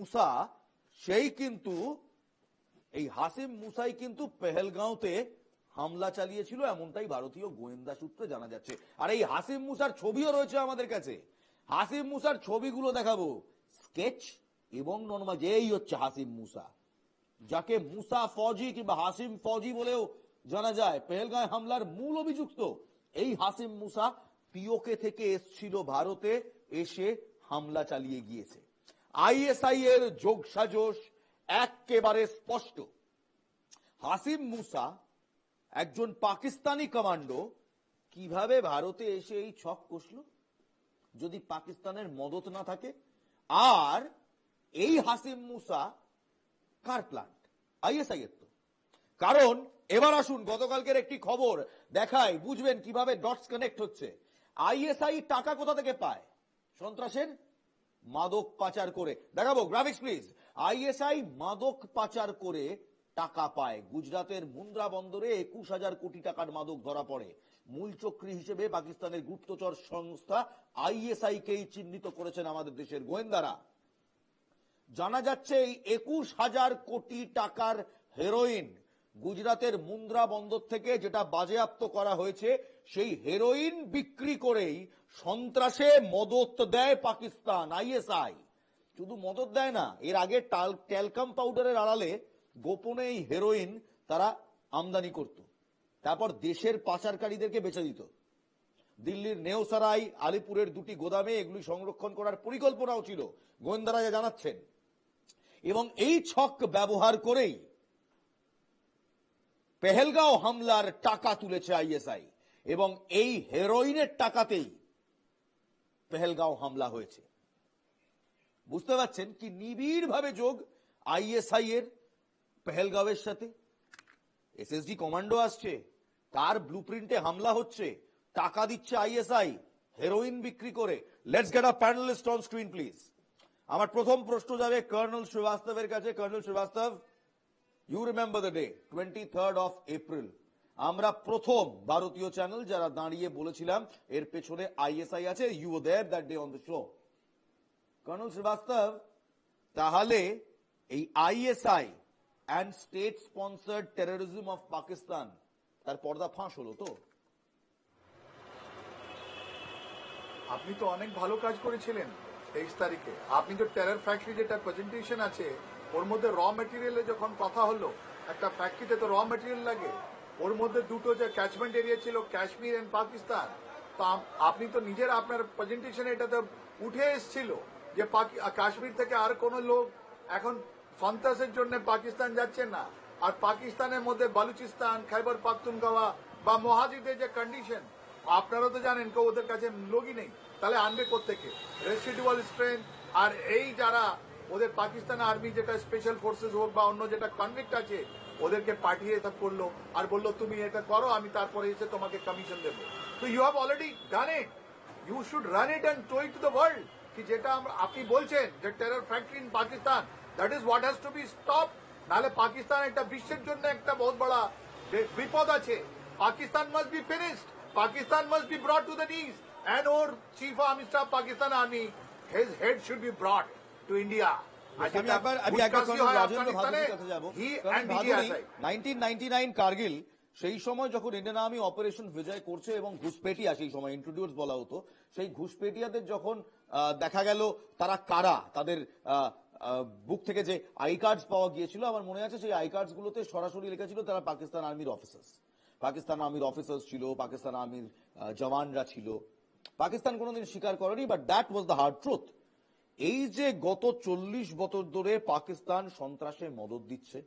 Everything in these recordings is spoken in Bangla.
মুসা, সেই কিন্তু, এই হাসিম মুসাই কিন্তু পেহেলগাঁওতে হামলা চালিয়েছিল, এমনটাই ভারতীয় গোয়েন্দা সূত্রে জানা যাচ্ছে। আর এই হাসিম মুসার ছবিও রয়েছে আমাদের কাছে। হাসিম মুসার ছবিগুলো দেখাবো। স্কেচ এবং নর্মাল এই হচ্ছে হাসিম মুসা। যাকে মুসা ফৌজি কিংবা হাসিম ফৌজি বলেও জানা যায় পেহেলগাঁও হামলার মূল অভিযুক্ত। এই হাসিম মুসা পিওকে থেকে এসছিল ভারতে, এসে হামলা চালিয়ে গিয়েছে। আইএসআই এর যোগসাজশ একেবারে স্পষ্ট। হাসিম মুসা, একজন পাকিস্তানি কমান্ডো, কীভাবে ভারতে এসে এই ছক কষল? যদি পাকিস্তানের মদত না থাকে? আর এই হাসিম মুসা কার প্লান্ট আইএসআই এর তো। কারণ, এবার আসুন গতকালকের একটি খবর দেখায় বুঝবেন কীভাবে ডটস কানেক্ট হচ্ছে। আইএসআই টাকা কোথা থেকে পায়? সন্ত্রাসের মাদক পাচার করে। দেখাবো গ্রাফিক্স প্লিজ আইএসআই মাদক পাচার করে টাকা পায়। গুজরাটের মুন্দ্রা বন্দরে একুশ হাজার কোটি টাকার মাদক ধরা পড়ে। মূল চক্রী হিসেবে পাকিস্তানের গুপ্তচর সংস্থা আইএসআই কেই চিহ্নিত করেছেন আমাদের দেশের গোয়েন্দারা। জানা যাচ্ছে এই একুশ হাজার কোটি টাকার হেরোইন গুজরাতের মুন্দ্রা বন্দর থেকে যেটা বাজেয়াপ্ত করা হয়েছে, সেই হেরোইন বিক্রি করেই সন্ত্রাসে মদত দেয় পাকিস্তান, আইএসআই। শুধু মদত দেয় না, এর আগে টাল ট্যালকাম পাউডারের আড়ালে গোপনে এই হেরোইন তারা আমদানি করত। তারপর দেশের পাচারকারীদেরকে বেচে দিত। দিল্লির নেওসারাই আলিপুরের দুটি গোদামে এগুলি সংরক্ষণ করার পরিকল্পনাও ছিল, গোয়েন্দারা যা জানাচ্ছেন। এবং এই ছক ব্যবহার করেই পেহেলগাঁও হামলার টাকা তুলেছে আইএসআই। এবং এই হেরোইনের টাকাতেই পেহেলগাঁও হামলা হয়েছে। বুঝতে পারছেন কি নিবিড় ভাবে যোগ আইএসআই এর পেহেলগাঁওয়ের সাথে? এসএসডি কমান্ডো আসছে, তার ব্লুপ্রিন্টে হামলা হচ্ছে, টাকা দিচ্ছে আইএসআই হেরোইন বিক্রি করে। Let's get a panelist on screen please আমার প্রথম প্রশ্ন যাবে কর্নেল শ্রীবাস্তবের কাছে। Colonel Srivastava you remember the day twenty third of April আমরা প্রথম ভারতীয় চ্যানেল যারা দাঁড়িয়ে বলেছিলাম, এর পেছনে আইএসআই আছে you there that day on the show colonel Srivastava তাহলে এই ISI and state sponsored terrorism of Pakistan তার পর্দা ফাঁস হলো তো? আপনি তো অনেক ভালো কাজ করেছিলেন তেইশ তারিখে। আপনি তো টেরার ফ্যাক্টরি যেটা প্রেজেন্টেশন আছে, ওর মধ্যে র মেটেরিয়ালে যখন কথা হলো, একটা ফ্যাক্টরিতে তো র মেটেরিয়াল লাগে। ওর মধ্যে দুটো যে ক্যাচমেন্ট এরিয়া ছিল কাশ্মীর এন্ড পাকিস্তান তো আপনি তো নিজের আপনার প্রেজেন্টেশনে এটাতে উঠে এসেছিল যে কাশ্মীর থেকে আর কোন লোক এখন সন্ত্রাসের জন্য পাকিস্তান যাচ্ছে না। আর পাকিস্তানের মধ্যে বালুচিস্তান খাইবার পাখতুনগাওয়া বা মহাজিদের যে কন্ডিশন আপনারা তো জানেন কেউ ওদের কাছে লোকই নেই। তাহলে আনবে কোথেকে রেসিডুয়াল স্ট্রেংথ আর এই যারা ওদের পাকিস্তান আর্মি যেটা স্পেশাল ফোর্সেস হোক বা অন্য যেটা কনভিক্ট আছে, ওদেরকে পাঠিয়ে এটা করল আর বলল, তুমি এটা করো, আমি তারপরে এসে তোমাকে কমিশন দেবো। তো you have already done it you should run it and tow it to the world কি যেটা আপনি বলছেন যে terror factory in Pakistan that is what has to be stop নাহলে পাকিস্তান একটা বিশ্বের জন্য একটা বহুত বড় বিপদ আছে। Pakistan must be finished Pakistan must be brought to the knees and or chief army staff Pakistan army his head should be brought to India আমি একবার আমি একবার কর্নেল রাজেন্দ্র ভাদুরীর কাছে যাব he colonel and Bhaduri DGSI 1999 Kargil সেই সময় যখন ইন্ডিয়ান আর্মি অপারেশন বিজয় করছে এবং ঘুষপেটিয়া সেই সময় ইন্ট্রোডিউস বলা হতো সেই ঘুষপেটিয়াদের যখন দেখা গেল তারা কারা তাদের বুক থেকে যে আই কার্ডস পাওয়া গিয়েছিল আমার মনে আছে সেই আই কার্ডস গুলোতে সরাসরি লেখা ছিল তারা পাকিস্তান আর্মির অফিসার্স পাকিস্তান আর্মির অফিসার্স ছিল পাকিস্তান আর্মির জওয়ানরা ছিল। পাকিস্তান কোনোদিন স্বীকার করেনি but that was the hard truth এই যে গত চল্লিশ বছর ধরে পাকিস্তান সন্ত্রাসে মদত দিচ্ছে,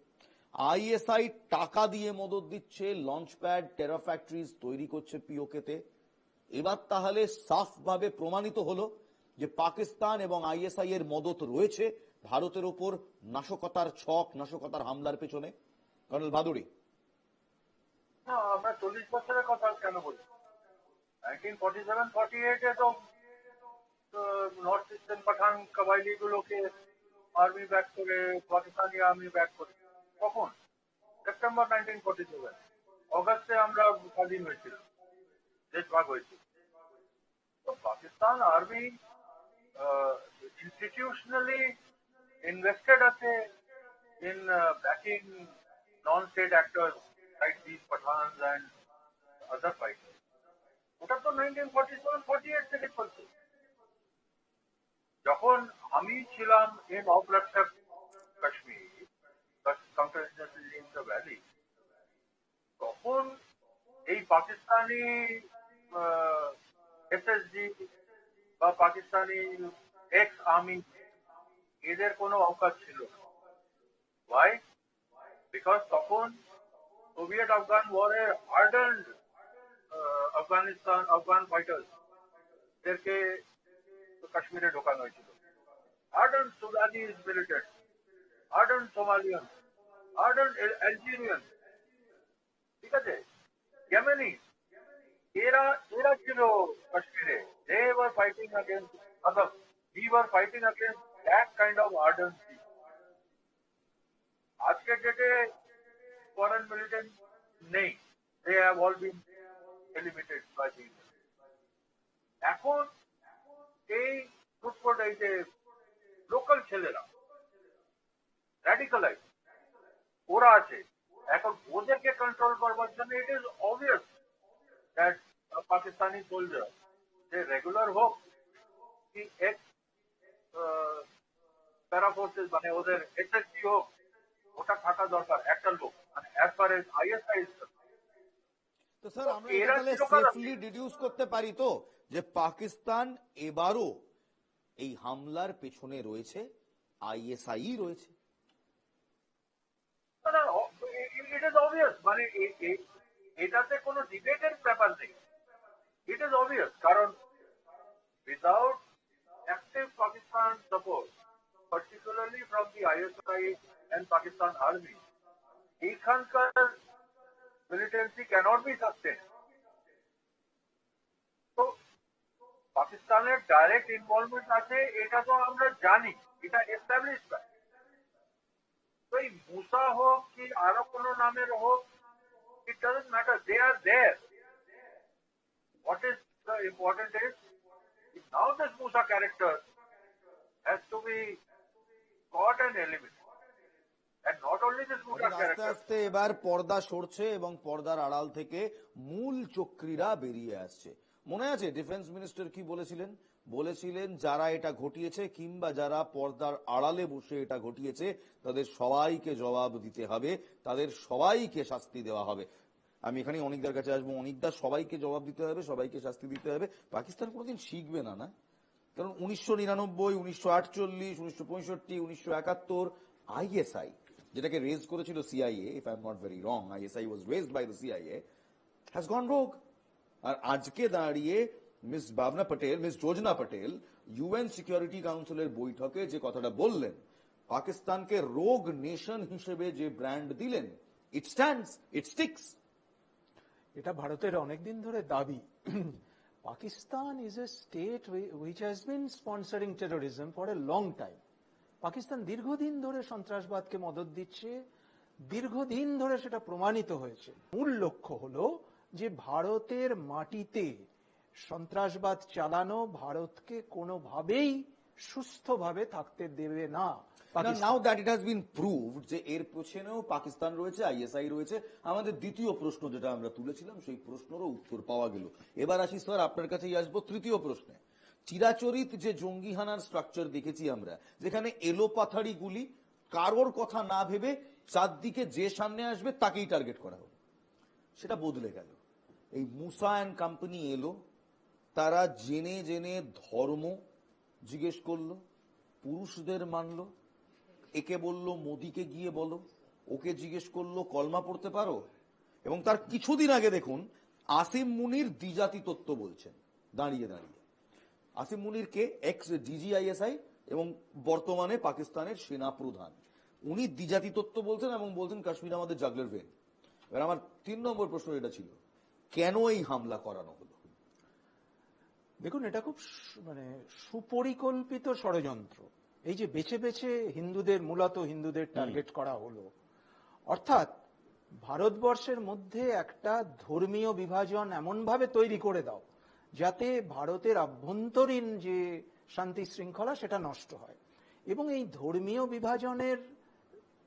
আইএসআই টাকা দিয়ে মদত দিচ্ছে লঞ্চ প্যাড টেরা ফ্যাক্টরিজ তৈরি করছে পিওকেতে, এবার তাহলে সাফভাবে প্রমাণিত হলো যে পাকিস্তান এবং আইএসআই এর মদত রয়েছে ভারতের ওপর নাশকতার ছক, নাশকতার হামলার পেছনে। কর্নেল ভাদুরী আমরা চল্লিশ বছরের কথা কেন বলি? নাইনটিন ফর্টি সেভেন ফর্টি তো নর্থ ইস্টার্ন পাঠান কাবাইলি গুলোকে আর্মি ব্যাক করে পাকিস্তানি আর্মি ব্যাক করে কখন? সেপ্টেম্বর নাইনটিন ফর্টি সেভেন অগাস্টে আমরা স্বাধীন হয়েছিল দেশ ভাগ হয়েছিল। তো পাকিস্তান আর্মি ইনস্টিটিউশনালি invested আছে in uh, backing non-state actors like these Pathans and other fighters. ওটা তো nineteen forty seven forty eight থেকে চলছে। যখন আমি ছিলাম ইন অপারেশন কাশ্মীর তখন এই পাকিস্তানি এসএসজি বা পাকিস্তানি এক্স আর্মি এদের কোনো অবকাশ ছিল ওয়াই বিকজ তখন সোভিয়েত আফগান ওয়ারের আর্ডেন্ড আফগানিস্তান আফগান ফাইটার্স এদেরকে কাশ্মীরে ঢোকানো হয়েছিল। Ardent Sudanese militants, ardent Somalian ardent Algerians, ঠিক আছে? Yemeni, এরা এরা ছিল কাশ্মীরে। They were fighting against us we were fighting against that kind of ardency আজকে ডেটে ফরেন মিলিটেন্ট নেই। They have all been eliminated by এখন এই ফুটবল এই লোকাল ছেলেরা র্যাডিকালাইজ ওরা আছে। এখন ওদেরকে কন্ট্রোল করবার জন্য it is obvious that Pakistani soldier যে রেগুলার হোক, কি এক্স প্যারা ফোর্সেস মানে ওদের এসএসসি হোক, ওটা থাকা দরকার। একটা লোক মানে অ্যাজ ফার এজ আইএসআই তো স্যার আমরা তাহলে সেফলি ডিডিউস করতে পারি তো? যে পাকিস্তান এবারও এই হামলার পেছনে রয়েছে আইএসআই রয়েছে। ইট ইজ অবভিয়াস মানে এটাতে কোনো ডিবেটের ব্যাপার নেই। ইট ইজ অবভিয়াস কারণ without active Pakistan support particularly from the ISI and Pakistan army এইখানকার মিলিটেন্সি ক্যানট বি সাস্টেন তো পাকিস্তানের ডাইরেক্ট ইনভলভমেন্ট আছে, এটা তো আমরা জানি, এটা এস্টাবলিশ তো এই মুসা হোক কি আরও কোনো নামের হোক it doesn't matter they are there what is the important is now this Musa character has to be caught and eliminated. আস্তে আস্তে এবার পর্দা সরছে এবং পর্দার আড়াল থেকে মূল চক্রীরা বেরিয়ে আসছে। মনে আছে ডিফেন্স মিনিস্টার কি বলেছিলেন? বলেছিলেন যারা এটা ঘটিয়েছে কিংবা যারা পর্দার আড়ালে বসে এটা ঘটিয়েছে তাদের সবাইকে জবাব দিতে হবে তাদের সবাইকে শাস্তি দেওয়া হবে। আমি এখানে অনেকদার কাছে আসব। অনেকদা সবাইকে জবাব দিতে হবে সবাইকে শাস্তি দিতে হবে। পাকিস্তান কোনোদিন শিখবে না না? কারণ উনিশশো নিরানব্বই উনিশশো আটচল্লিশ উনিশশো পঁয়ষট্টি উনিশশো একাত্তর আইএসআই যেটাকে রেজ করেছিল CIA if I am not very wrong ISI was raised by the CIA has gone rogue আর আজকে দাঁড়িয়ে Miss Bhavna Patel Miss Yojna Patel UN security কাউন্সিলের বৈঠকে যে কথাটা বললেন, পাকিস্তানকে রোগ নেশন হিসেবে যে ব্র্যান্ড দিলেন ইট স্ট্যান্ডস ইট স্টিক্স এটা ভারতের অনেকদিন ধরে দাবি। Pakistan is a state which has been sponsoring terrorism for a long time Pakistan দীর্ঘদিন ধরে সন্ত্রাসবাদকে মদত দিচ্ছে দীর্ঘদিন ধরে সেটা প্রমাণিত হয়েছে। মূল লক্ষ্য হলো যে ভারতের মাটিতে সন্ত্রাসবাদ চালানো ভারতকে কোনোভাবেই সুস্থভাবে থাকতে দেবে না। Now that it has been proved যে এর পেছনেও পাকিস্তান রয়েছে আইএসআই রয়েছে আমাদের দ্বিতীয় প্রশ্ন যেটা আমরা তুলেছিলাম সেই প্রশ্নেরও উত্তর পাওয়া গেল। এবার আসি স্যার আপনার কাছেই আসব তৃতীয় প্রশ্নে। চিরাচরিত যে জঙ্গি হানার স্ট্রাকচার দেখেছি আমরা, যেখানে এলোপাথারি গুলি, কারোর কথা না ভেবে চারদিকে যে সামনে আসবে তাকেই টার্গেট করা হবে সেটা বদলে গেল। এই মুসা অ্যান্ড কোম্পানি এলো, তারা জেনে জেনে ধর্ম জিজ্ঞেস করল, পুরুষদের মানল, একে বলল, মোদিকে গিয়ে বলো, ওকে জিজ্ঞেস করল, কলমা পড়তে পারো? এবং তার কিছুদিন আগে দেখুন, আসিম মুনির দ্বিজাতি তত্ত্ব বলছেন, দাঁড়িয়ে দাঁড়িয়ে। আসিম মুনির কে এক্স ডিজিআইএসআই এবং বর্তমানে পাকিস্তানের সেনা প্রধান। উনি দ্বিজাতি তত্ত্ব বলছেন এবং বলছেন কাশ্মীর আমাদের জাগলের ভেন এবার আমার তিন নম্বর প্রশ্ন এটা ছিল কেন এই হামলা করানো হলো? দেখুন এটা খুব মানে সুপরিকল্পিত ষড়যন্ত্র। এই যে বেছে বেছে হিন্দুদের মূলত হিন্দুদের টার্গেট করা হলো অর্থাৎ ভারতবর্ষের মধ্যে একটা ধর্মীয় বিভাজন এমনভাবে তৈরি করে দাও যাতে ভারতের আভ্যন্তরীণ যে শান্তি শৃঙ্খলা, সেটা নষ্ট হয়। এবং এই ধর্মীয় বিভাজনের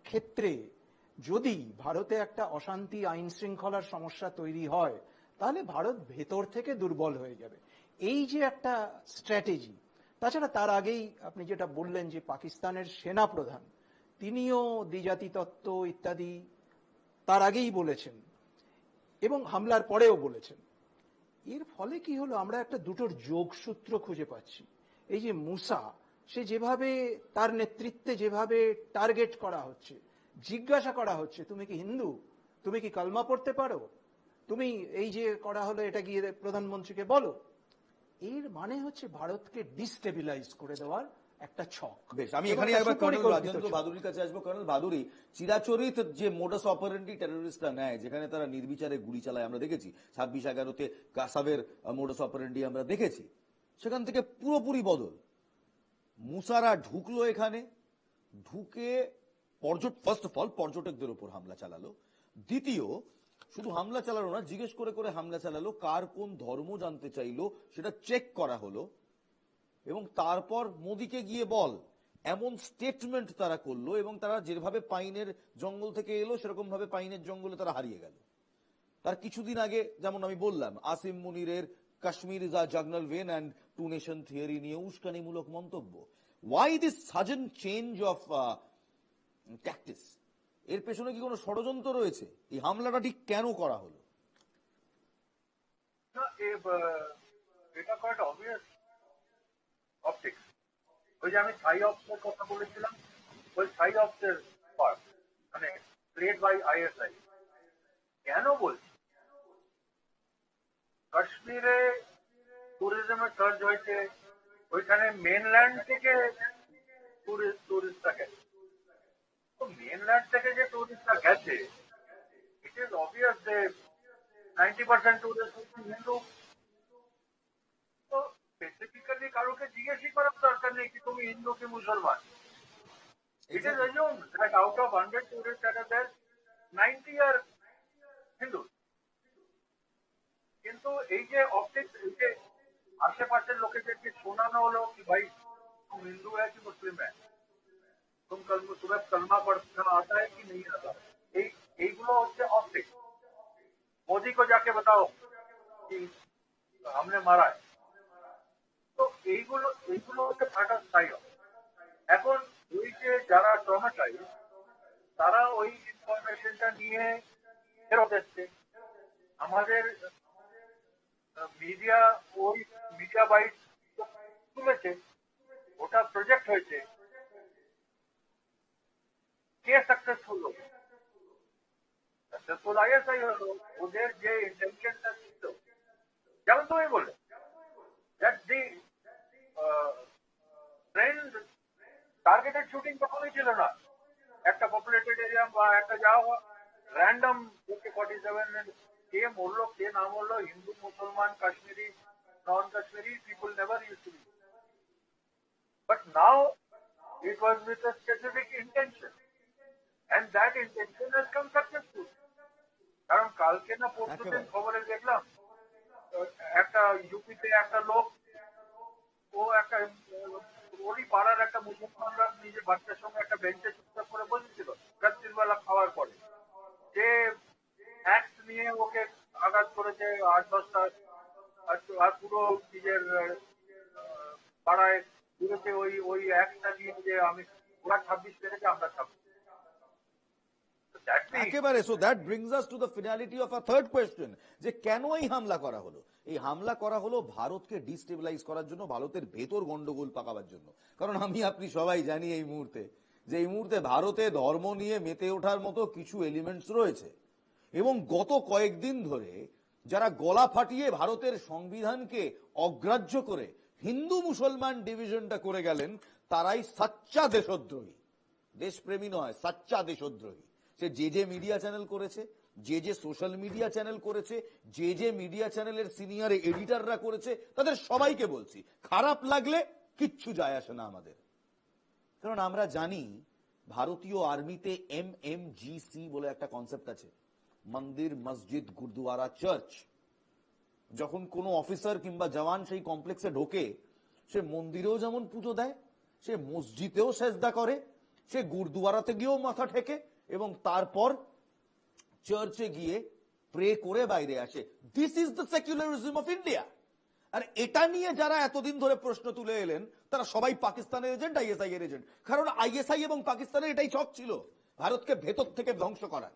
ক্ষেত্রে যদি ভারতে একটা অশান্তি আইন শৃঙ্খলার সমস্যা তৈরি হয়, তাহলে ভারত ভেতর থেকে দুর্বল হয়ে যাবে। এই যে একটা স্ট্র্যাটেজি, তাছাড়া তার আগেই আপনি যেটা বললেন যে পাকিস্তানের সেনা প্রধান তিনিও দ্বিজাতি তত্ত্ব ইত্যাদি তার আগেই বলেছেন এবং হামলার পরেও বলেছেন। এর ফলে কি হলো? আমরা একটা দুটোর যোগসূত্র খুঁজে পাচ্ছি। এই যে মুসা, সে যেভাবে তার নেতৃত্বে যেভাবে টার্গেট করা হচ্ছে, জিজ্ঞাসা করা হচ্ছে, তুমি কি হিন্দু? তুমি কি কালমা পড়তে পারো? তুমি এই যে করা হলো, এটা গিয়ে প্রধানমন্ত্রীকে বলো। এর মানে হচ্ছে ভারতকে ডিস্টেবিলাইজ করে দেওয়ার একটা ছক। বেশ আমি এখানে একবার কর্নেল রাজেন্দ্র। বাদুরির কাছে আসব কর্নেল বাদুরি চিরাচরিত যে মোডাস অপারেন্ডি টেরোরিস্টরা নেয় যেখানে তারা নির্বিচারে গুলি চালায় আমরা দেখেছি। ছাব্বিশ এগারোতে কাসাবের মোডাস অপারেন্ডি আমরা দেখেছি। সেখান থেকে পুরোপুরি বদল। মুসারা ঢুকলো এখানে ঢুকে পর্যট ফার্স্ট অফ অল পর্যটকদের উপর হামলা চালালো। দ্বিতীয় শুধু হামলা চালালো না জিজ্ঞেস করে করে হামলা চালালো কার কোন ধর্ম জানতে চাইলো সেটা চেক করা হলো। এবং তারপর মোদিকে গিয়ে বল। এমন স্টেটমেন্ট তারা করল এবং তারা যেভাবে পাইনের জঙ্গল থেকে এলো সেরকম ভাবে পাইনের জঙ্গলে তারা হারিয়ে গেল। তার কিছুদিন আগে, যেমন আমি বললাম, Asim মুনিরের Kashmir is a jugular vein and two nation theory নিয়ে উস্কানিমূলক মন্তব্য। Why this sudden change of tactics এর পেছনে কি কোনো ষড়যন্ত্র রয়েছে? এই হামলাটা ঠিক কেন করা হলো? এটা কয়েকটা অবভিয়াস অপটিক্স ওই যে আমি সাই অপসের কথা বলেছিলাম, ওই সাই অপসের পার্ট মানে প্লেড বাই আইএসআই কেন বলছি? কাশ্মীরে ট্যুরিজমের সার্চ হয়েছে, ওইখানে মেনল্যান্ড থেকে টুরিস্ট টুরিস্টরা গেছে। তো মেনল্যান্ড থেকে যে টুরিস্টরা গেছে ইট ইজ অবভিয়াস যে নাইনটি পার্সেন্ট হচ্ছে হিন্দু। স্পেসিফিক্যালি কারোকে জিজ্ঞেসই করার দরকার নেই কি তুমি হিন্দু কি মুসলমান it is assumed that out of 100 tourists that are there 90 are Hindu কিন্তু এই যে অপটিক্স এই যে আশেপাশের লোকেদেরকে শোনানো হলো কি ভাই तुम हिंदू है कि मुस्लिम है तुम कल तुम्हें कलमा पढ़ना आता है कि नहीं आता এই এইগুলো হচ্ছে অপটিক্স मोदी को जाके बताओ कि हमने मारा है তো এইগুলো এইগুলো হচ্ছে ফাটার সাইড এখন ওই যে যারা ট্রমাটাইজ তারা ওই ইনফরমেশনটা নিয়ে ফেরত এসছে। আমাদের মিডিয়া ওই মিডিয়া বাইট তুলেছে, ওটা প্রজেক্ট হয়েছে। কে সাকসেসফুল হলো সাকসেসফুল আইএসআই হলো, ওদের যে ইন্টেনশনটা ছিল। যেমন তুমি বললে that the trend targeted shooting কখনোই ছিল না একটা পপুলেটেড এরিয়া বা একটা যাওয়া র্যান্ডম ওকে ফর্টি সেভেন কে মরলো কে না মরলো হিন্দু মুসলমান Kashmiri non Kashmiri people never use to be But now it was with a specific intention. And that intention has come successful. কারণ কালকে না পরশু দিন একেবারে। খবরে দেখলাম আহ, একটা ইউপিতে একটা লোক ও একটা, ওরই পাড়ার একটা মুসলমানরা নিজের বাচ্চার সঙ্গে একটা বেঞ্চে চুপচাপ করে বসেছিল রাত্রির বেলা খাওয়ার পরে। যে অ্যাক্স নিয়ে ওকে আঘাত করেছে আট দশটা, আর পুরো নিজের পাড়ায় ঘুরেছে ওই ওই অ্যাক্সটা নিয়ে যে আমি, ওরা ছাব্বিশ পেরেছে আমরা ছাব্বিশ। একেবারে so that brings us to the finality of a third question যে কেন এই হামলা করা হলো? এই হামলা করা হলো ভারতকে ডিস্টেবিলাইজ করার জন্য, ভারতের ভেতর গন্ডগোল পাকাবার জন্য। কারণ আমি, আপনি সবাই জানি এই মুহূর্তে, যে এই মুহূর্তে ভারতে ধর্ম নিয়ে মেতে ওঠার মতো কিছু এলিমেন্টস রয়েছে। এবং গত কয়েকদিন ধরে, যারা গলা ফাটিয়ে ভারতের সংবিধানকে অগ্রাহ্য করে হিন্দু মুসলমান ডিভিশনটা করে গেলেন, তারাই সাচ্চা দেশদ্রোহী। দেশপ্রেমী নয়, সাচ্চা দেশদ্রোহী। সে যে যে মিডিয়া চ্যানেল করেছে, যে যে সোশ্যাল মিডিয়া চ্যানেল করেছে, যে যে মিডিয়া চ্যানেলের সিনিয়র এডিটাররা করেছে, তাদের সবাইকে বলছি, খারাপ লাগলে কিচ্ছু যায় আসে না আমাদের। কারণ আমরা জানি ভারতীয় আর্মিতে এম এম জি সি বলে একটা কনসেপ্ট আছে, মন্দির, মসজিদ, গুরুদুয়ারা চার্চ যখন কোনো অফিসার কিংবা জওয়ান সেই কমপ্লেক্সে ঢোকে, সে মন্দিরেও যেমন পুজো দেয়, সে মসজিদেও সেজদা করে, সে গুরুদুয়ারাতে গিয়েও মাথা ঠেকে এবং তারপর চার্চে গিয়ে প্রে করে বাইরে আসে। This is the secularism of India আর এটা নিয়ে যারা এতদিন ধরে প্রশ্ন তুলে এলেন, তারা সবাই পাকিস্তানের এজেন্ট আইএসআই এর এজেন্ট কারণ আইএসআই এবং পাকিস্তানের এটাই ছক ছিল, ভারতকে ভেতর থেকে ধ্বংস করার।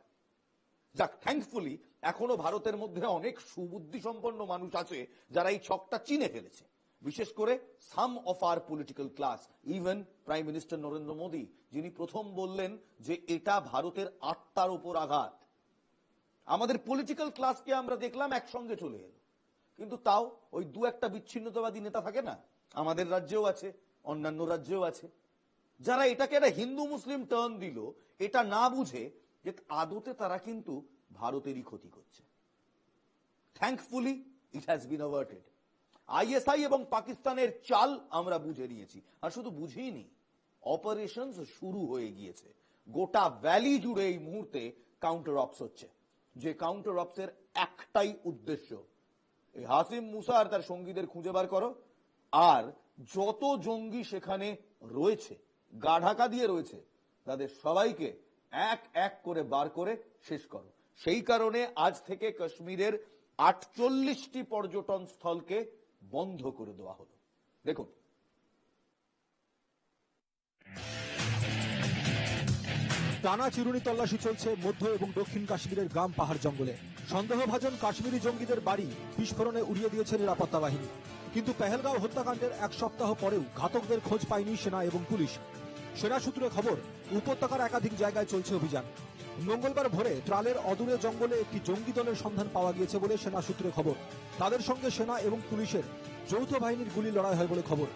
যাক থ্যাঙ্কফুলি এখনও ভারতের মধ্যে অনেক সুবুদ্ধি সম্পন্ন মানুষ আছে, যারা এই ছকটা চিনে ফেলেছে। বিশেষ করে some of our political class even prime minister Narendra Modi যিনি প্রথম বললেন যে এটা ভারতের আত্মার উপর আঘাত। আমাদের পলিটিক্যাল ক্লাসকে আমরা দেখলাম একসঙ্গে চলে এলো। কিন্তু তাও ওই দু একটা বিচ্ছিন্নতাবাদী নেতা থাকে না? আমাদের রাজ্যেও আছে, অন্যান্য রাজ্যেও আছে। যারা এটাকে একটা হিন্দু মুসলিম টার্ন দিল, এটা না বুঝে যে আদতে তারা কিন্তু ভারতেরই ক্ষতি করছে। Thankfully it has been averted ISI এবং পাকিস্তানের চাল আমরা বুঝে নিয়েছি। আর শুধু বুঝিনি অপারেশন শুরু হয়ে গিয়েছে। গোটা ভ্যালি জুড়ে এই মুহূর্তে কাউন্টার অপস হচ্ছে। যে কাউন্টার অপসের একটাই উদ্দেশ্য, এই হাসিম মুসা আর তার সঙ্গীদের খুঁজে বার করো। আর যত জঙ্গি সেখানে রয়েছে, গা ঢাকা দিয়ে রয়েছে, তাদের সবাইকে এক এক করে বার করে শেষ করো। সেই কারণে আজ থেকে কাশ্মীরের আটচল্লিশটি পর্যটন স্থলকে বন্ধ করে দেওয়া হলো। দেখুন। টানা চিরুনি তল্লাশি চলছে মধ্য এবং দক্ষিণ কাশ্মীরের গ্রাম পাহাড় জঙ্গলে। সন্দেহভাজন কাশ্মীরি জঙ্গিদের বাড়ি বিস্ফোরণে উড়িয়ে দিয়েছে নিরাপত্তা বাহিনী। কিন্তু পেহেলগাঁও হত্যাকাণ্ডের এক সপ্তাহ পরেও ঘাতকদের খোঁজ পায়নি সেনা এবং পুলিশ। সেনা সূত্রে খবর, উপত্যকার একাধিক জায়গায় চলছে অভিযান। মঙ্গলবার ভোরে ত্রালের অদূরে জঙ্গলে একটি জঙ্গি দলের সন্ধান পাওয়া গিয়েছে বলে সেনা সূত্রে খবর। তাদের সঙ্গে সেনা এবং পুলিশের যৌথ বাহিনীর গুলি লড়াই হয় বলে খবর।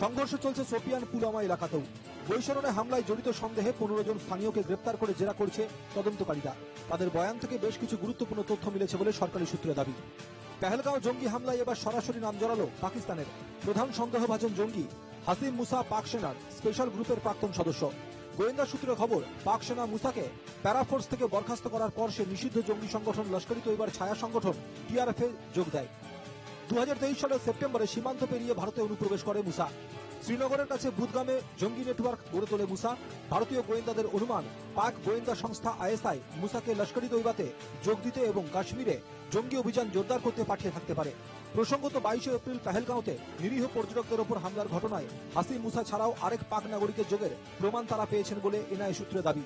সংঘর্ষ চলছে সোপিয়ান পুলওয়ামা এলাকাতেও। বৈশরণে হামলায় জড়িত সন্দেহে পনেরো জন স্থানীয়কে গ্রেপ্তার করে জেরা করছে তদন্তকারীরা। তাদের বয়ান থেকে বেশ কিছু গুরুত্বপূর্ণ তথ্য মিলেছে বলে সরকারি সূত্রে দাবি। পেহেলগাঁও জঙ্গি হামলায় এবার সরাসরি নাম জড়ালো পাকিস্তানের প্রধান সন্দেহভাজন জঙ্গি হাসিম মুসা পাক সেনার স্পেশাল গ্রুপের প্রাক্তন সদস্য। গোয়েন্দা সূত্রে খবর পাক সেনা মুসাকে প্যারাফোর্স থেকে বরখাস্ত করার পর সে নিষিদ্ধ জঙ্গি সংগঠন লস্করি তৈবার ছায়া সংগঠন, টিআরএফ এ যোগ দেয়। দু হাজার তেইশ সালের সেপ্টেম্বরে সীমান্ত পেরিয়ে ভারতে অনুপ্রবেশ করে মুসা। শ্রীনগরের কাছে বুদগামে জঙ্গি নেটওয়ার্ক গড়ে তোলে মুসা। ভারতীয় গোয়েন্দাদের অনুমান, পাক গোয়েন্দা সংস্থা আইএসআই মুসাকে লস্করি তৈবাতে যোগ দিতে এবং কাশ্মীরে জঙ্গি অভিযান জোরদার করতে পাঠিয়ে থাকতে পারে। প্রসঙ্গত বাইশে এপ্রিল পেহেলগাঁওতে নিরীহ পর্যটকদের ওপর হামলার ঘটনায় হাসিম মুসা ছাড়াও আরেক পাক নাগরিকের যোগের প্রমাণ তারা পেয়েছেন বলে এনআইএ সূত্রে দাবি।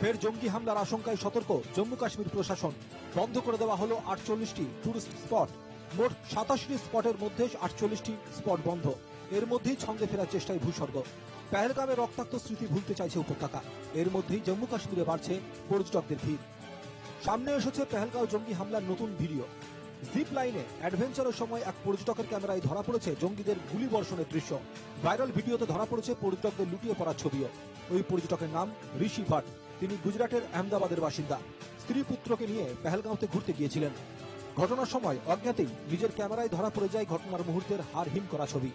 ফের জঙ্গি হামলার আশঙ্কায় সতর্ক জম্মু কাশ্মীর প্রশাসন। বন্ধ করে দেওয়া হলো আটচল্লিশটি টুরিস্ট স্পট মোট সাতাশটি স্পটের মধ্যে আটচল্লিশটি স্পট বন্ধ। এর মধ্যেই ছন্দে ফেরার চেষ্টায় ভূস্বর্গ। পেহেলগামে রক্তাক্ত স্মৃতি ভুলতে চাইছে উপত্যকা। এর মধ্যেই জম্মু কাশ্মীরে বাড়ছে পর্যটকদের ভিড়। সামনে এসেছে পেহেলগাঁও জঙ্গি হামলার নতুন ভিডিও। জিপ লাইনে অ্যাডভেঞ্চারের সময় এক পর্যটকের ক্যামেরায় ধরা পড়েছে জঙ্গিদের গুলি বর্ষণের দৃশ্য। ভাইরাল ভিডিওতে ধরা পড়েছে পর্যটকদের লুটিয়ে পড়া ছবিও। ওই পর্যটকের নাম ঋষি ভাট। তিনি গুজরাটের আহমেদাবাদের বাসিন্দা। স্ত্রী পুত্রকে নিয়ে পেহেলগাঁওতে ঘুরতে গিয়েছিলেন। ঘটনার সময় অজ্ঞাতেই নিজের ক্যামেরায় ধরা পড়ে যায় ঘটনার মুহূর্তের হার হিম করা ছবি।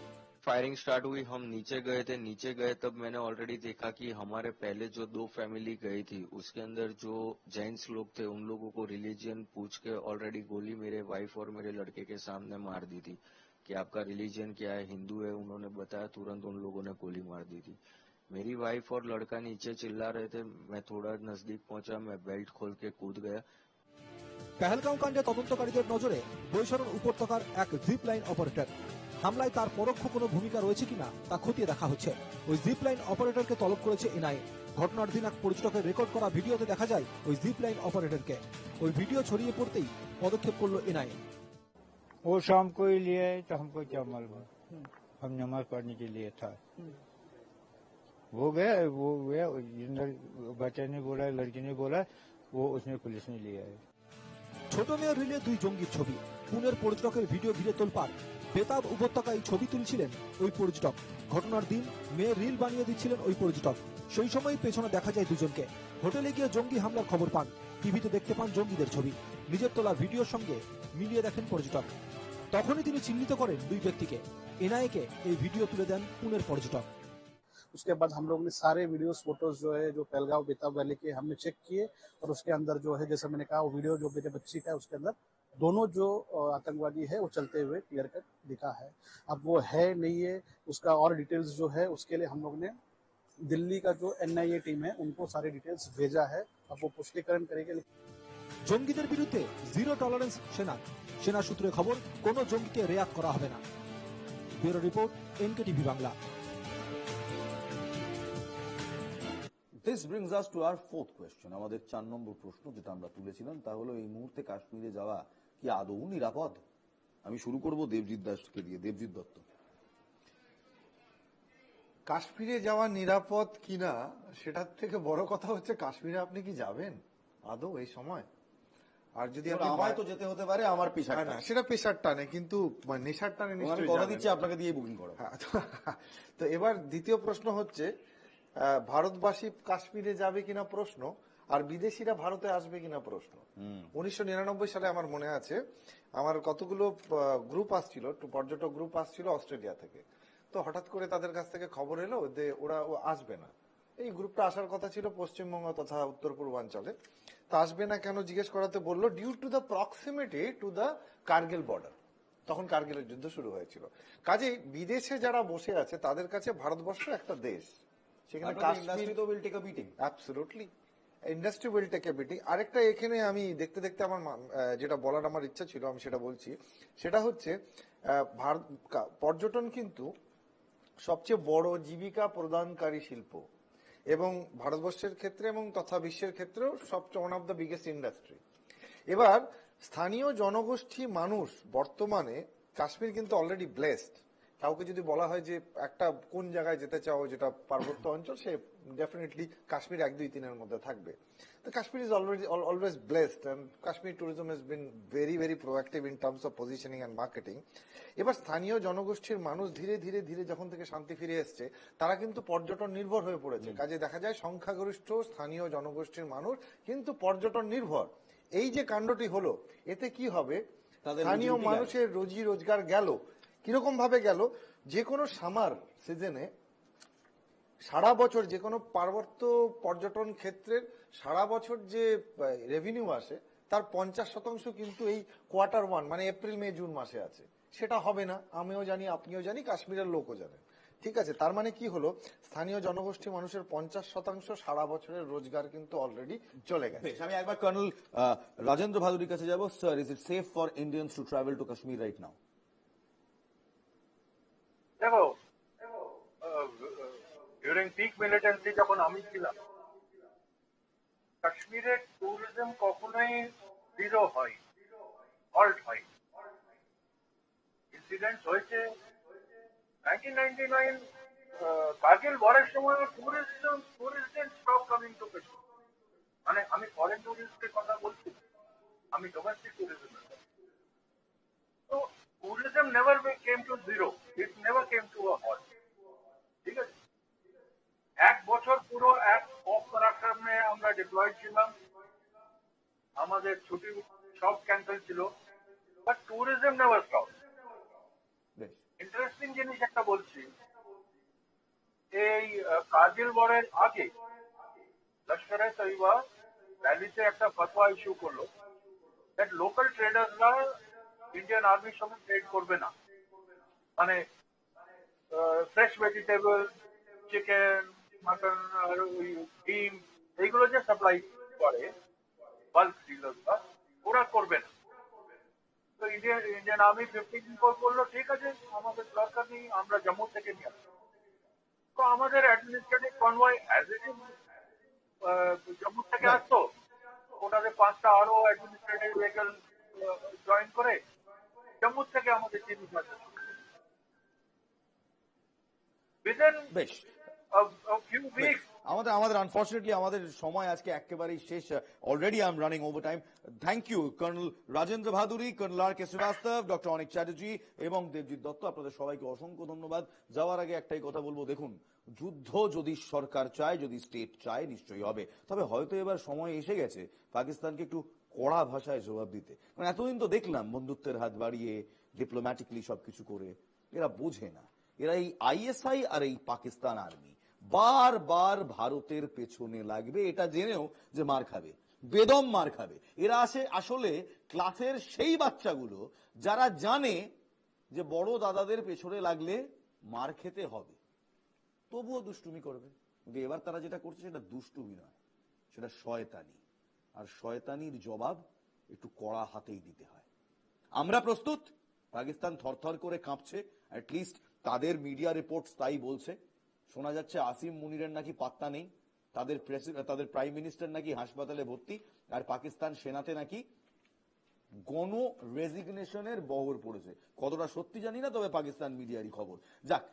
फायरिंग स्टार्ट हुई हम नीचे गए थे नीचे गए तब मैंने ऑलरेडी देखा कि हमारे पहले जो दो फैमिली गई थी उसके अंदर जो जेंट्स लोग थे उन लोगों को रिलीजियन पूछ के ऑलरेडी गोली मेरे वाइफ और मेरे लड़के के सामने मार दी थी कि आपका रिलीजियन क्या है हिंदू है उन्होंने बताया तुरंत उन लोगों ने गोली मार दी थी मेरी वाइफ और लड़का नीचे चिल्ला रहे थे मैं थोड़ा नजदीक पहुंचा मैं बेल्ट खोल के कूद गया পেহেলগাঁও কাণ্ডে তদন্তকারীদের নজরে বৈশরণ উপত্যকার এক জিপ লাইন অপারেটর হামলায় তার পরোক্ষ কোনো ভূমিকা রয়েছে কিনা তা খতিয়ে দেখা হচ্ছে ওই জিপ লাইন অপারেটরকে তলব করেছে এনআইএ ঘটনার দিন এক পর্যটকের রেকর্ড করা ভিডিওতে দেখা যায় ওই জিপ লাইন অপারেটরকে ওই ভিডিও ছড়িয়ে পড়তেই পদক্ষেপ করল এনআইএ वो शाम को ही लिए आए तो हमको क्या मालूम हम नमाज पढ़ने के लिए था वो गया वो गया जिन बच्चे ने बोला लड़की ने बोला वो उसने पुलिस में लिया है ছোট মেয়ের রিলে দুই জঙ্গির ছবি পুনের পর্যটকের ভিডিও ঘিরে তোলপাড় বেতাব উপত্যকায় ছবি তুলছিলেন ওই পর্যটক ঘটনার দিন মেয়ের রিল বানিয়ে দিচ্ছিলেন ওই পর্যটক সেই সময় পেছনে দেখা যায় দুজনকে হোটেলে গিয়ে জঙ্গি হামলার খবর পান টিভিতে দেখতে পান জঙ্গিদের ছবি নিজের তোলা ভিডিওর সঙ্গে মিলিয়ে দেখেন পর্যটক তখনই তিনি চিহ্নিত করেন দুই ব্যক্তিকে এনআইকে এই ভিডিও তুলে দেন পুনের পর্যটক उसके बाद हम लोग ने सारे वीडियोस फोटोज जो है जो पहलगांव बेताब वैली के हमने चेक किए और उसके अंदर जो है जैसे मैंने कहा वो वीडियो जो मेरे बच्ची का है उसके अंदर दोनों जो अ, आतंकवादी है वो चलते हुए क्लियर कट दिखा है अब वो है नहीं है उसका और डिटेल्स जो है उसके लिए हम लोग ने दिल्ली का जो एनआईए टीम है उनको सारी डिटेल्स भेजा है अब वो पुष्टिकरण करेंगे জঙ্গিদের বিরুদ্ধে জিরো টলারেন্স সেনা সেনা সূত্রে খবর কোনো জঙ্গিকে রেয়াত করা হবে না bureau report NK TV Bangla this brings us to our fourth question আমাদের চার নম্বর প্রশ্ন যেটা আমরা তুলেছিলাম তা হলো এই মুহূর্তে কাশ্মীরে যাওয়া কি আদৌ নিরাপদ? আমি শুরু করব দেবজিৎ দাসকে দিয়ে দেবজিৎ দত্ত। কাশ্মীরে যাওয়া নিরাপদ কিনা সেটার থেকে বড় কথা হচ্ছে কাশ্মীরে আপনি কি যাবেন? আদৌ এই সময়? আর যদি আমায় তো যেতে হতে পারে আমার পেশা হ্যাঁ, না, সেটা পেশার টানে কিন্তু মানে নেশার টানে নিশ্চয়ই কথা দিচ্ছি আপনাকে দিয়ে বুকিং করো। হ্যাঁ, তো- এবার দ্বিতীয় প্রশ্ন হচ্ছে ভারতবাসী কাশ্মীরে যাবে কিনা প্রশ্ন? আর বিদেশিরা ভারতে আসবে কিনা প্রশ্ন। উনিশশো নিরানব্বই সালে আমার মনে আছে আমার কতগুলো গ্রুপ আসছিল পর্যটক গ্রুপ আসছিল অস্ট্রেলিয়া থেকে। তো হঠাৎ করে তাদের কাছ থেকে খবর এলো যে ওরা আসবে না। এই গ্রুপটা আসার কথা ছিল পশ্চিমবঙ্গ তথা উত্তর পূর্বাঞ্চলে। তা আসবে না কেন জিজ্ঞেস করাতে বলল due to the proximity to the Kargil border তখন কার্গিলের যুদ্ধ শুরু হয়েছিল। কাজে বিদেশে যারা বসে আছে তাদের কাছে ভারতবর্ষ একটা দেশ। সেখানে কাশ্মীর তো will take a beating absolutely industry will take a আরেকটা এখানে আমি দেখতে দেখতে আমার যেটা বলার আমার ইচ্ছা ছিল, আমি সেটা বলছি। সেটা হচ্ছে পর্যটন কিন্তু সবচেয়ে বড় জীবিকা প্রদানকারী শিল্প। এবং ভারতবর্ষের ক্ষেত্রে এবং তথা বিশ্বের ক্ষেত্রেও সবচেয়ে one of the biggest industry এবার, স্থানীয় জনগোষ্ঠী মানুষ বর্তমানে কাশ্মীর কিন্তু অলরেডি ব্লেসড কাউকে যদি বলা হয় যে একটা কোন জায়গায় যেতে চাও যেটা পার্বত্য অঞ্চল সে ডেফিনেটলি কাশ্মীর এক দুই তিনের মধ্যে থাকবে। তো Kashmir is already always blessed and Kashmir tourism is been very very proactive in terms of positioning and marketing এবার স্থানীয় জনগোষ্ঠীর মানুষ ধীরে ধীরে ধীরে যখন থেকে শান্তি ফিরে এসছে তারা কিন্তু পর্যটন নির্ভর হয়ে পড়েছে। কাজে দেখা যায় সংখ্যাগরিষ্ঠ স্থানীয় জনগোষ্ঠীর মানুষ কিন্তু পর্যটন নির্ভর। এই যে কাণ্ডটি হলো এতে কি হবে? তাদের স্থানীয়। মানুষের রোজি রোজগার গেল। কীরকম ভাবে গেল? যে কোনো সামার সিজনে সারা বছর যে কোনো পার্বত্য পর্যটন ক্ষেত্রের সারা বছর যে রেভিনিউ আসে, তার পঞ্চাশ শতাংশ কিন্তু এই কোয়ার্টার ওয়ান মানে এপ্রিল মে জুন মাসে আছে। সেটা হবে না। আমিও জানি, আপনিও জানি, কাশ্মীরের লোকও জানেন ঠিক আছে? তার মানে কি হলো? স্থানীয় জনগোষ্ঠী মানুষের পঞ্চাশ শতাংশ সারা বছরের রোজগার কিন্তু অলরেডি চলে গেছে। আমি একবার কর্নেল রাজেন্দ্র ভাদুরীর কাছে যাব। Sir is it safe for Indians to travel to Kashmir right now দেখো ডিউরিং পিক মিলিটেন্সি যখন আমি ছিলাম কাশ্মীরের ট্যুরিজম কখনোই জিরো হয় হল্ট হয়। ইনসিডেন্ট হয়েছে। কার্গিল ওয়ারের সময় tourism tourist stop coming to Kashmir মানে আমি ফরেন ট্যুরিস্টের কথা বলছি, আমি ডোমেস্টিক ট্যুরিজমের tourism never be- came to zero. It never came to a halt. ঠিক আছে? এক বছর পুরো এক অফ পরাক্রমে আমরা ডিপ্লয়েড ছিলাম। আমাদের ছুটি সব ক্যান্সেল ছিল। But tourism never stop interesting জিনিস একটা বলছি। এই কার্গিল ওয়ারের আগে লস্কর তৈবা দিল্লিতে একটা ফতোয়া ইস্যু করল। দ্যাট লোকাল ট্রেডার্সরা ইন্ডিয়ান আর্মির সঙ্গে ট্রেড করবে না। মানে ফ্রেশ ভেজিটেবল চিকেন মাটন আর ওই ডিম এইগুলো যে সাপ্লাই করে বাল্ক ডিলার্সরা ওরা করবে না। তো ইন্ডিয়ান ইন্ডিয়ান আর্মি ফিফটিন বলল ঠিক আছে আমাদের দরকার নেই আমরা জম্মু থেকে নিয়ে আসব। তো আমাদের administrative convoy as it is Jammu থেকে আসতো ওটাতে পাঁচটা আরও অ্যাডমিনিস্ট্রেটিভ ভেহিকল জয়েন করে জম্মু থেকে আমাদের জিনিস আসে বেশ। আমাদের আমাদের আনফর্চুনেটলি আমাদের সময় আজকে একেবারেই শেষ। Already I am running over time thank you colonel Rajendra Bhaduri colonel R K Srivastava doctor Anik Chatterjee এবং দেবজিৎ দত্ত আপনাদের সবাইকে অসংখ্য ধন্যবাদ। যাওয়ার আগে একটাই কথা বলব দেখুন যুদ্ধ যদি সরকার চায় যদি স্টেট চায় নিশ্চয়ই হবে। তবে হয়তো এবার সময় এসে গেছে পাকিস্তানকে একটু কড়া ভাষায় জবাব দিতে। কারণ এতদিন তো দেখলাম বন্ধুত্বের হাত বাড়িয়ে ডিপ্লোম্যাটিকলি সবকিছু করে এরা বোঝে না। এরা এই আইএসআই আর এই পাকিস্তান আর্মি। বারবার ভারতের পেছনে লাগবে, এটা জেনেও যে মার খাবে, বেদম মার খাবে। এরা আসে আসলে ক্লাসের সেই বাচ্চাগুলো যারা জানে যে বড় দাদাদের পেছনে লাগলে মার খেতে হবে। তবুও দুষ্টুমি করবে। কিন্তু এবার তারা যেটা করছে সেটা দুষ্টুমি নয়, সেটা শয়তানি। আর শয়তানির জবাব একটু কড়া হাতেই দিতে হয়। আমরা প্রস্তুত? পাকিস্তান থরথর করে কাঁপছে অ্যাটলিস্ট তাদের মিডিয়া রিপোর্টস তাই বলছে। শোনা যাচ্ছে আসিম মুনিরের নাকি পাত্তা নেই, তাদের তাদের প্রাইম মিনিস্টার নাকি হাসপাতালে ভর্তি, আর পাকিস্তান সেনাতে নাকি গণ রেজিগনেশনের বহর পড়েছে। কতটা সত্যি জানি না, তবে পাকিস্তান মিডিয়ারই খবর। যাক,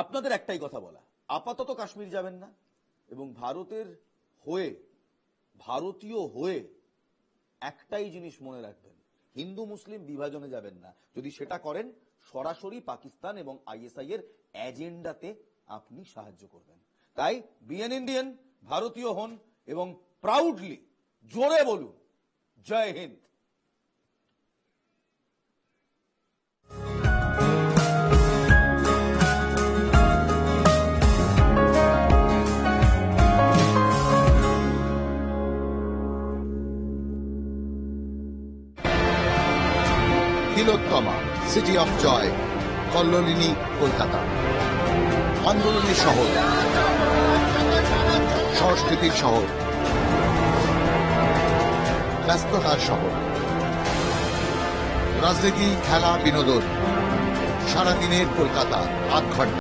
আপনাদের একটাই কথা বলা, আপাতত কাশ্মীর যাবেন না, এবং ভারতের হয়ে, ভারতীয় হয়ে একটাই জিনিস মনে রাখবেন হিন্দু মুসলিম বিভাজনে যাবেন না। যদি সেটা করেন, সরাসরি পাকিস্তান এবং আইএসআই এর এজেন্ডাতে আপনি সাহায্য করবেন। তাই বিএন ইন্ডিয়ান, ভারতীয় হন এবং প্রাউডলি জোরে বলুন, Jai Hind. Tilottama city of joy Kallolini, Kolkata. আন্দোলনের শহর। সংস্কৃতির শহর। ব্যস্ততার শহর। রাজনীতি, খেলা, বিনোদন। সারাদিনের কলকাতা আট ঘণ্টা